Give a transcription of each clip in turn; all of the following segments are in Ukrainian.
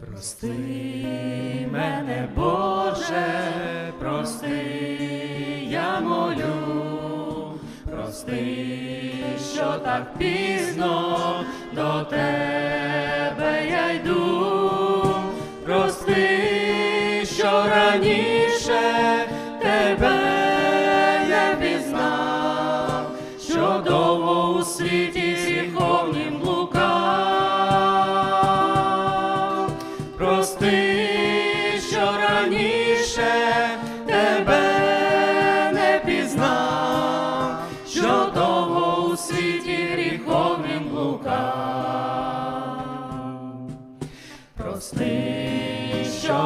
Прости мене, Боже, прости, я молю, прости, що так пізно до тебе я йду, прости, що раніше тебе не пізнав, що довго у світі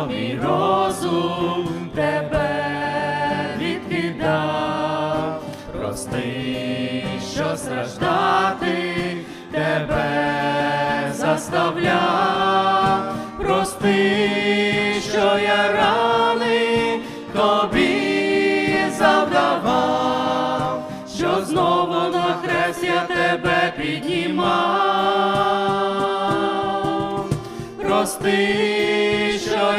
що мій розум тебе відкидав, прости, що страждати тебе заставляв, прости, що я рани тобі завдавав, що знову на хрест я тебе піднімав. Прости, що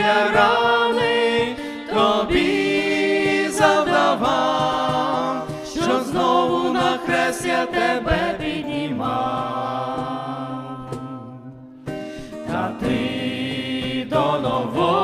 хрест я тебе піднімав. Та ти до нового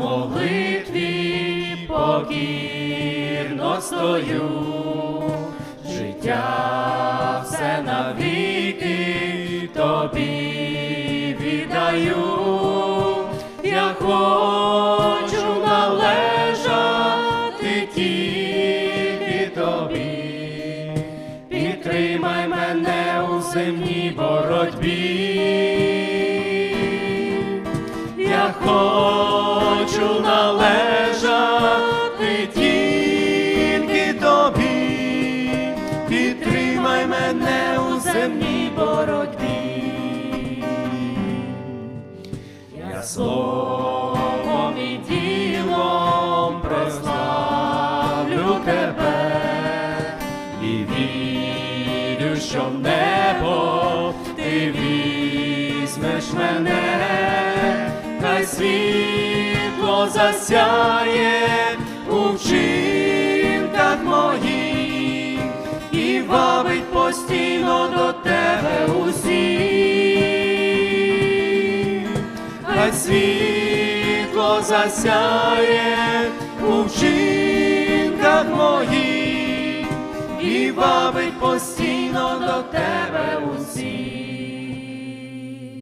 молитві покірно стою, життя все навіки тобі віддаю, я хочу належати тільки тобі, підтримай мене у земній боротьбі. Я хочу належати тільки тобі, підтримай мене у земній боротьбі. Я словом і ділом прославлю тебе і вірю, що в небо ти візьмеш мене, світло засяє у вчинках моїх і вабить постійно до тебе усіх. Хай світло засяє у вчинках моїх і вабить постійно до тебе усіх.